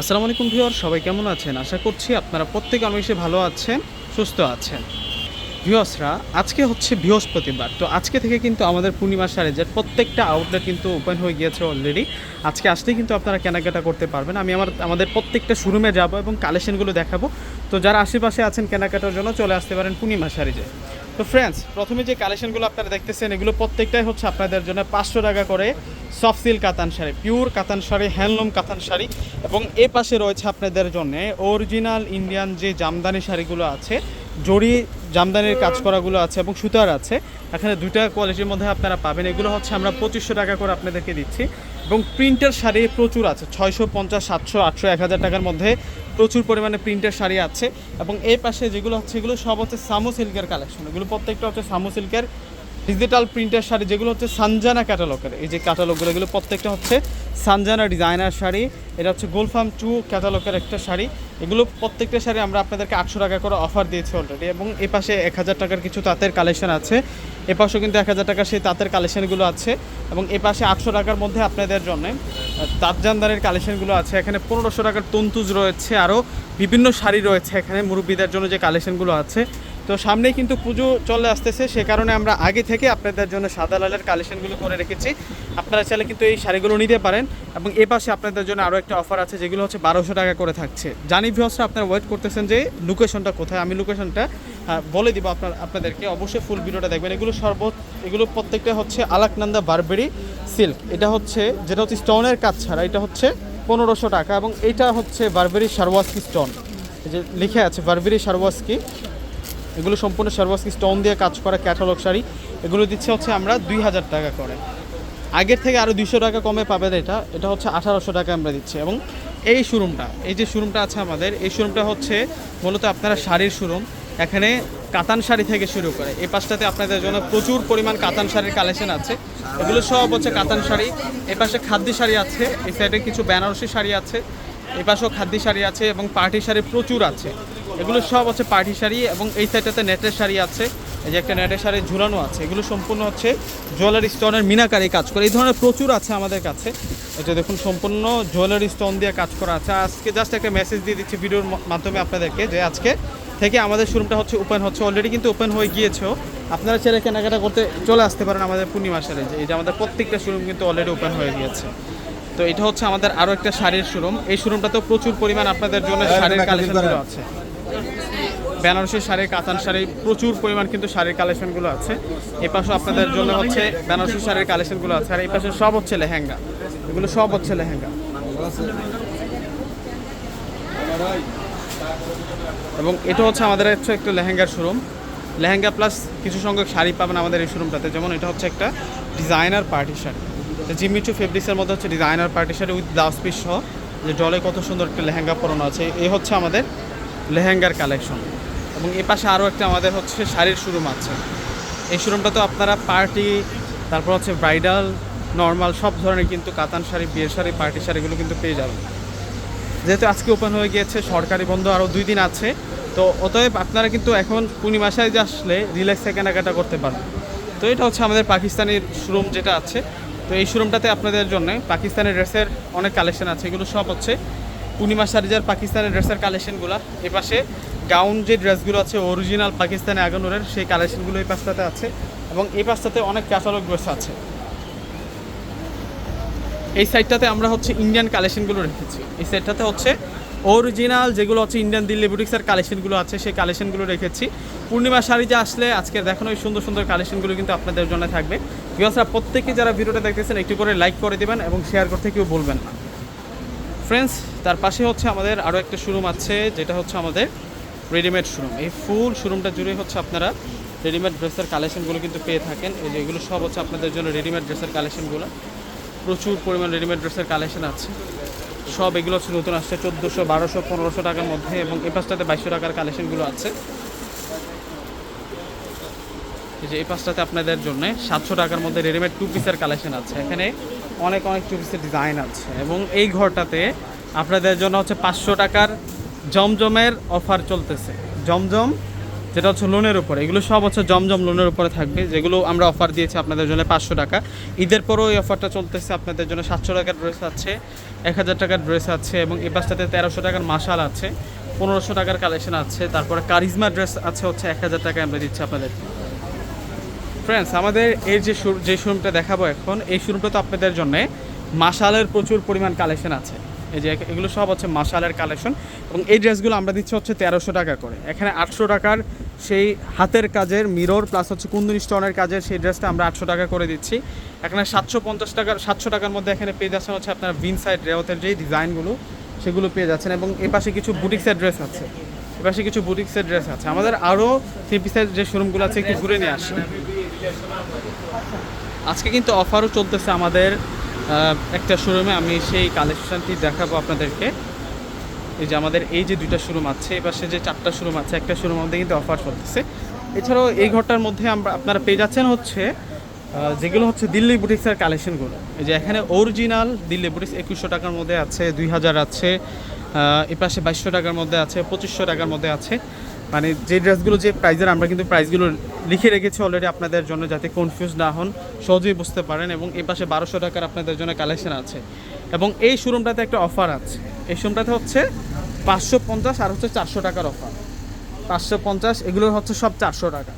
আসসালামু আলাইকুম ভিউয়ার, সবাই কেমন আছেন? আশা করছি আপনারা প্রত্যেকে অনেক ভালো আছেন, সুস্থ আছেন। ভিউয়ার্সরা, আজকে হচ্ছে বৃহস্পতিবার, তো আজকে থেকে কিন্তু আমাদের পূর্ণিমা সারেজের প্রত্যেকটা আউটলেট কিন্তু ওপেন হয়ে গিয়েছে অলরেডি আজকে আসলেই কিন্তু আপনারা কেনাকাটা করতে পারবেন। আমি আমার, আমাদের প্রত্যেকটা শোরুমে যাব এবং কালেকশনগুলো দেখাবো। তো যারা আশেপাশে আছেন কেনাকাটার জন্য চলে আসতে পারেন পূর্ণিমা সারিজে তো ফ্রেন্ডস প্রথমে যে কালেকশনগুলো আপনারা দেখতেছেন, এগুলো প্রত্যেকটাই হচ্ছে আপনাদের জন্য পাঁচশো টাকা করে সফট সিল কাতান শাড়ি পিওর কাতান শাড়ি হ্যান্ডলুম কাতান শাড়ি এবং এ পাশে রয়েছে আপনাদের জন্য অরিজিনাল ইন্ডিয়ান যে জামদানি শাড়িগুলো আছে জড়ি জামদানির কাজ করাগুলো আছে এবং সুতার আছে। এখানে দুইটা কোয়ালিটির মধ্যে আপনারা পাবেন। এগুলো হচ্ছে আমরা পঁচিশশো টাকা করে আপনাদেরকে দিচ্ছি। এবং প্রিন্টের শাড়ি প্রচুর আছে, ছয়শো পঞ্চাশ, সাতশো, আটশো, এক হাজার টাকার মধ্যে প্রচুর পরিমাণে প্রিন্টের শাড়ি আছে। এবং এই পাশে যেগুলো হচ্ছে, এগুলো সব হচ্ছে সামু সিল্কের কালেকশন এগুলো প্রত্যেকটা হচ্ছে সামু সিল্কের ডিজিটাল প্রিন্টের শাড়ি, যেগুলো হচ্ছে সানজানা ক্যাটালগের এই যে ক্যাটালগুলো এগুলো প্রত্যেকটা হচ্ছে সানজানা ডিজাইনার শাড়ি। এটা হচ্ছে গোলফার্ম টু ক্যাটালগের একটা শাড়ি। এগুলো প্রত্যেকটা শাড়ি আমরা আপনাদেরকে আটশো টাকা করে অফার দিয়েছি অলরেডি এবং এ পাশে এক হাজার টাকার কিছু তাঁতের কালেকশন আছে। এ পাশেও কিন্তু এক হাজার টাকার সেই তাঁতের কালেকশনগুলো আছে এবং এ পাশে আটশো টাকার মধ্যে আপনাদের জন্য তাঁতজানদারের কালেকশনগুলো আছে। এখানে পনেরোশো টাকার তন্তুজ রয়েছে আরও বিভিন্ন শাড়ি রয়েছে এখানে মুরব্বীদের জন্য যে কালেকশনগুলো আছে। তো সামনেই কিন্তু পুজো চলে আসতেছে, সে কারণে আমরা আগে থেকে আপনাদের জন্য সাদা লালের কালেকশনগুলো করে রেখেছি। আপনারা চাইলে কিন্তু এই শাড়িগুলো নিতে পারেন এবং এ পাশে আপনাদের জন্য আরও একটা অফার আছে, যেগুলো হচ্ছে বারোশো টাকা করে থাকছে। জানি ভিউসরা আপনারা ওয়েট করতেছেন যে লোকেশনটা কোথায়, আমি লোকেশনটা বলে দিব আপনার, আপনাদেরকে। অবশ্যই ফুল ভিডিওটা দেখবেন। এগুলো সর্বত, এগুলো প্রত্যেকটা হচ্ছে আলাকনন্দা বারবেরি সিল্ক এটা হচ্ছে, যেটা হচ্ছে স্টোনের কাজ ছাড়া, এটা হচ্ছে পনেরোশো টাকা এবং এটা হচ্ছে বারবেরি সারওয়াস্কি স্টোন যে লিখে আছে বারবেরি সারওয়াস্কি এগুলো সম্পূর্ণ সর্বস্কি স্টোন দিয়ে কাজ করা ক্যাটালগ শাড়ি। এগুলো দিচ্ছে হচ্ছে আমরা দুই হাজার টাকা করে। আগের থেকে আরও দুইশো টাকা কমে পাবেন এটা। এটা হচ্ছে আঠারোশো টাকা আমরা দিচ্ছি। এবং এই শোরুমটা এই যে শোরুমটা আছে আমাদের, এই শোরুমটা হচ্ছে মূলত আপনারা শাড়ির শোরুম এখানে কাতান শাড়ি থেকে শুরু করে। এই পাশটাতে আপনাদের জন্য প্রচুর পরিমাণ কাতান শাড়ির কালেকশন আছে। এগুলো সব হচ্ছে কাতান শাড়ি। এই পাশে খাদ্য শাড়ি আছে। এই সাইডে কিছু বেনারসি শাড়ি আছে। এই পাশেও খাদ্য শাড়ি আছে এবং পার্টি শাড়ি প্রচুর আছে। এগুলো সব হচ্ছে পার্টি শাড়ি এবং এই সাইডটাতে নেটের শাড়ি আছে। এই যে একটা নেটের শাড়ি ঝুলানো আছে। এগুলো সম্পূর্ণ হচ্ছে জুয়েলারি স্টোনের মিনাকারি কাজ করে। এই ধরনের প্রচুর আছে আমাদের কাছে। এটা দেখুন সম্পূর্ণ জুয়েলারি স্টোন দিয়ে কাজ করা আছে। আজকে জাস্ট একটা মেসেজ দিয়ে দিচ্ছি ভিডিওর মাধ্যমে আপনাদেরকে যে আজকে থেকে আমাদের শোরুমটা হচ্ছে ওপেন হচ্ছে। অলরেডি কিন্তু ওপেন হয়ে গিয়েছেও। আপনারা ছেলে কেনাকাটা করতে চলে আসতে পারেন আমাদের পূর্ণিমা সালে যে এই যে আমাদের প্রত্যেকটা শোরুম কিন্তু অলরেডি ওপেন হয়ে গিয়েছে। তো এটা হচ্ছে আমাদের আরও একটা শাড়ির শোরুম এই শোরুমটাতেও প্রচুর পরিমাণ আপনাদের জন্য শাড়ির কালেকশনগুলো আছে। বেনারসি শাড়ি, কাতান শাড়ি, প্রচুর পরিমাণ কিন্তু শাড়ির কালেকশনগুলো আছে। এই পাশে আপনাদের জন্য হচ্ছে বেনারসি শাড়ির কালেকশনগুলো আছে, আর এই পাশে সব হচ্ছে লেহেঙ্গা। এগুলো সব হচ্ছে লেহেঙ্গা। এবং এটা হচ্ছে আমাদের হচ্ছে একটা লেহেঙ্গার শোরুম লেহেঙ্গা প্লাস কিছু সংখ্যক শাড়ি পাবেন আমাদের এই শোরুমটাতে যেমন এটা হচ্ছে একটা ডিজাইনার পার্টি শাড়ি। জিমিচু ফেব্রিক্সের মধ্যে হচ্ছে designer party sari with blouse piece সহ। যে ডলে কত সুন্দর একটা লেহেঙ্গা পরানো আছে এই হচ্ছে আমাদের লেহেঙ্গার কালেকশন এবং এ পাশে আরও একটা আমাদের হচ্ছে শাড়ির শোরুম আছে। এই শোরুমটা তো আপনারা পার্টি, তারপর হচ্ছে ব্রাইডাল, নর্মাল সব ধরনের কিন্তু কাতান শাড়ি, বিয়ের শাড়ি, পার্টি শাড়িগুলো কিন্তু পেয়ে যাবেন। যেহেতু আজকে ওপেন হয়ে গিয়েছে, সরকারি বন্ধ আরও দুই দিন আছে, তো অতএব আপনারা কিন্তু এখন পূর্ণিমাশায় যে আসলে রিল্যাক্সে কেনাকাটা করতে পারবেন। তো এটা হচ্ছে আমাদের পাকিস্তানের শোরুম যেটা আছে। তো এই শোরুমটাতে আপনাদের জন্য পাকিস্তানের ড্রেসের অনেক কালেকশন আছে, এগুলো সব হচ্ছে পূর্ণিমা সারিজার পাকিস্তানের ড্রেসের কালেকশনগুলো এ পাশে গাউন যে ড্রেসগুলো আছে অরিজিনাল পাকিস্তানি আগানুরের, সেই কালেকশনগুলো এই পাশটাতে আছে এবং এই পাশটাতে অনেক ক্যাটালগ ড্রেস আছে। এই সাইডটাতে আমরা হচ্ছে ইন্ডিয়ান কালেকশনগুলো রেখেছি। এই সাইডটাতে হচ্ছে অরিজিনাল যেগুলো হচ্ছে ইন্ডিয়ান দিল্লি বুটিক্সের কালেকশনগুলো আছে, সেই কালেকশনগুলো রেখেছি। পূর্ণিমা শাড়ি যে আসলে, আজকে দেখানো এই সুন্দর সুন্দর কালেকশনগুলো কিন্তু আপনাদের জন্য থাকবে। বিকজরা প্রত্যেকে যারা ভিডিওটা দেখতেছেন, একটু করে লাইক করে দেবেন এবং শেয়ার করতে কেউ বলবেন না। ফ্রেন্ডস তার পাশে হচ্ছে আমাদের আরও একটা শোরুম আছে, যেটা হচ্ছে আমাদের রেডিমেড শোরুম এই ফুল শোরুমটা জুড়ে হচ্ছে আপনারা রেডিমেড ড্রেসের কালেকশনগুলো কিন্তু পেয়ে থাকেন। এই যে এগুলো সব হচ্ছে আপনাদের জন্য রেডিমেড ড্রেসের কালেকশনগুলো প্রচুর পরিমাণ রেডিমেড ড্রেসের কালেকশন আছে। সব এগুলো হচ্ছে নতুন আসছে, চোদ্দোশো, বারোশো, পনেরোশো টাকার মধ্যে এবং এই পাশটাতে বাইশশো টাকার কালেকশনগুলো আছে। এই যে এই পাশটাতে আপনাদের জন্য সাতশো টাকার মধ্যে রেডিমেড টু পিসের কালেকশন আছে। এখানে অনেক অনেক টু পিসের ডিজাইন আছে এবং এই ঘরটাতে আপনাদের জন্য হচ্ছে পাঁচশো টাকার জমজমের অফার চলতেছে। জমজম, যেটা হচ্ছে লোনের উপরে। এগুলো সব হচ্ছে জমজম লোনের উপরে থাকবে। যেগুলো আমরা অফার দিয়েছি আপনাদের জন্য পাঁচশো টাকা। ঈদের পরও এই অফারটা চলতেছে আপনাদের জন্য সাতশো টাকার ড্রেস আছে, এক হাজার টাকার ড্রেস আছে এবং এই পাশটাতে তেরোশো টাকার মাসাল আছে, পনেরোশো টাকার কালেকশন আছে। তারপরে কারিজমা ড্রেস আছে হচ্ছে এক হাজার টাকায় আমরা দিচ্ছি আপনাদের। ফ্রেন্ডস আমাদের এই যে যে শোরুমটা দেখাবো এখন, এই শোরুমটা তো আপনাদের জন্য মাসালের প্রচুর পরিমাণ কালেকশন আছে। এই যে এগুলো সব হচ্ছে মাসালের কালেকশন এবং এই ড্রেসগুলো আমরা দিচ্ছি হচ্ছে তেরোশো টাকা করে। এখানে আটশো টাকার সেই হাতের কাজের মিরর প্লাস হচ্ছে কুন্দুনি স্টোনের কাজের সেই ড্রেসটা আমরা আটশো টাকা করে দিচ্ছি। এখানে সাতশো পঞ্চাশ টাকার, সাতশো টাকার মধ্যে এখানে পেয়ে যাচ্ছেন হচ্ছে আপনার বিন সাইড রেওতের যেই ডিজাইনগুলো, সেগুলো পেয়ে যাচ্ছেন এবং এ পাশে কিছু বুটিক্সের ড্রেস আছে। এ পাশে কিছু বুটিক্সের ড্রেস আছে। আমাদের আরও থ্রি পিসের যে শোরুমগুলো আছে একটু ঘুরে নিয়ে আসি। আজকে কিন্তু অফারও চলতেছে আমাদের একটা শোরুমে আমি সেই কালেকশনটি দেখাবো আপনাদেরকে। এই যে আমাদের এই যে দুইটা শোরুম আছে এই পাশে যে চারটা শোরুম আছে, একটা শোরুমের মধ্যে কিন্তু অফার চলতেছে। এছাড়াও এই ঘরটার মধ্যে আমরা, আপনারা পেয়ে যাচ্ছেন হচ্ছে যেগুলো হচ্ছে দিল্লি বুটিক্সের কালেকশনগুলো এই যে এখানে অরিজিনাল দিল্লি বুটিক্স একুশশো টাকার মধ্যে আছে, দুই হাজার আছে এই পাশে বাইশশো টাকার মধ্যে আছে, পঁচিশশো টাকার মধ্যে আছে। মানে যে ড্রেসগুলো, যে প্রাইজের, আমরা কিন্তু প্রাইসগুলো লিখে রেখেছি অলরেডি আপনাদের জন্য যাতে কনফিউজ না হন, সহজেই বুঝতে পারেন এবং এই পাশে বারোশো টাকার আপনাদের জন্য কালেকশন আছে। এবং এই শোরুমটাতে একটা অফার আছে। এই শোরুমটাতে হচ্ছে পাঁচশো পঞ্চাশ আর হচ্ছে চারশো টাকার অফার পাঁচশো পঞ্চাশ, এগুলো হচ্ছে সব চারশো টাকা।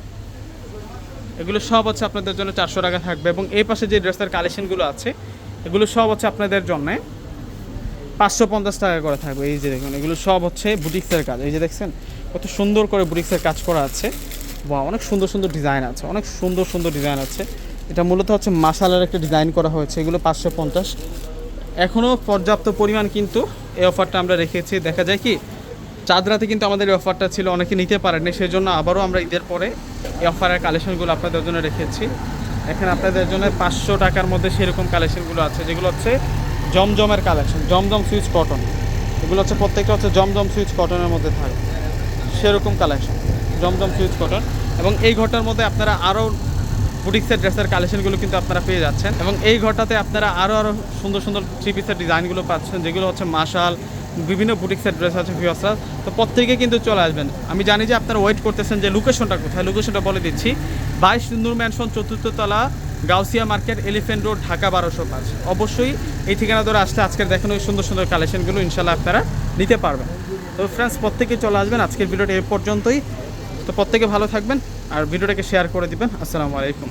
এগুলো সব হচ্ছে আপনাদের জন্য চারশো টাকা থাকবে এবং এই পাশে যে ড্রেসের কালেকশনগুলো আছে, এগুলো সব হচ্ছে আপনাদের জন্য পাঁচশো পঞ্চাশ টাকা করে থাকবে। এই যে দেখুন, এগুলো সব হচ্ছে বুটিক্সের কাজ। এই যে দেখছেন কত সুন্দর করে বুটিক্সের কাজ করা আছে। বা অনেক সুন্দর সুন্দর ডিজাইন আছে, অনেক সুন্দর সুন্দর ডিজাইন আছে। এটা মূলত হচ্ছে মাসালার একটা ডিজাইন করা হয়েছে, এগুলো পাঁচশো পঞ্চাশ। এখনও পর্যাপ্ত পরিমাণ কিন্তু এই অফারটা আমরা রেখেছি। দেখা যায় কি, চাঁদ রাতে কিন্তু আমাদের এই অফারটা ছিল, অনেকে নিতে পারেনি সেই জন্য আবারও আমরা ঈদের পরে এই অফারের কালেকশনগুলো আপনাদের জন্য রেখেছি। এখানে আপনাদের জন্য পাঁচশো টাকার মধ্যে সেরকম কালেকশনগুলো আছে, যেগুলো হচ্ছে জমজমের কালেকশন, জমজম সুইচ কটন। এগুলো হচ্ছে প্রত্যেকটা হচ্ছে জমজম সুইচ কটনের মধ্যে থাকে। সেরকম কালেকশন জমজম সুইচ কটন এবং এই ঘরটার মধ্যে আপনারা আরও বুটিক্সের ড্রেসের কালেকশনগুলো কিন্তু আপনারা পেয়ে যাচ্ছেন। এবং এই ঘরটাতে আপনারা আরও আরও সুন্দর সুন্দর থ্রি পিসের ডিজাইনগুলো পাচ্ছেন, যেগুলো হচ্ছে মাশাল বিভিন্ন বুটিক্সের ড্রেস আছে ভিওসরা তো প্রত্যেকে কিন্তু চলে আসবেন। আমি জানি যে আপনারা ওয়েট করতেছেন যে লোকেশনটা কোথায় লোকেশনটা বলে দিচ্ছি। বাইশ নূর ম্যানশন চতুর্থ তলা, Gausia market Elephant Road Dhaka বারোশো পাঁচ। অবশ্যই এই ঠিকানা ধরে আসলে আজকের দেখেন ওই সুন্দর সুন্দর কালেকশনগুলো ইনশাল্লাহ আপনারা নিতে পারবেন। তো ফ্রেন্ডস প্রত্যেকে চলে আসবেন। আজকের ভিডিওটা এ পর্যন্তই। তো প্রত্যেকে ভালো থাকবেন আর ভিডিওটাকে শেয়ার করে দিবেন। আসসালামু আলাইকুম।